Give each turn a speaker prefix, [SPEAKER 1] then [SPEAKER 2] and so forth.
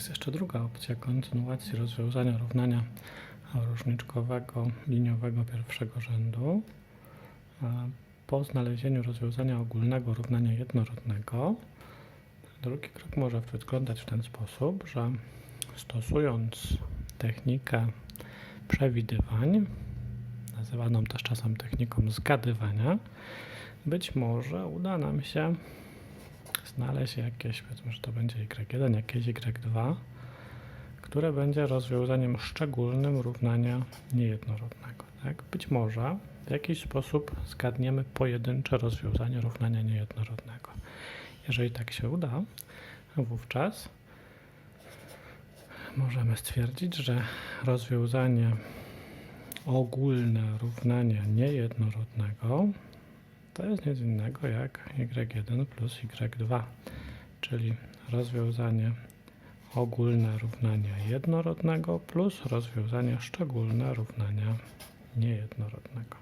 [SPEAKER 1] Jest jeszcze druga opcja kontynuacji rozwiązania równania różniczkowego liniowego pierwszego rzędu. Po znalezieniu rozwiązania ogólnego równania jednorodnego, drugi krok może wyglądać w ten sposób, że stosując technikę przewidywań, nazywaną też czasem techniką zgadywania, być może uda nam się znaleźć jakieś, powiedzmy, że to będzie y1, jakieś y2, które będzie rozwiązaniem szczególnym równania niejednorodnego. Tak? Być może w jakiś sposób zgadniemy pojedyncze rozwiązanie równania niejednorodnego. Jeżeli tak się uda, wówczas możemy stwierdzić, że rozwiązanie ogólne równania niejednorodnego to jest nic innego jak y1 plus y2, czyli rozwiązanie ogólne równania jednorodnego plus rozwiązanie szczególne równania niejednorodnego.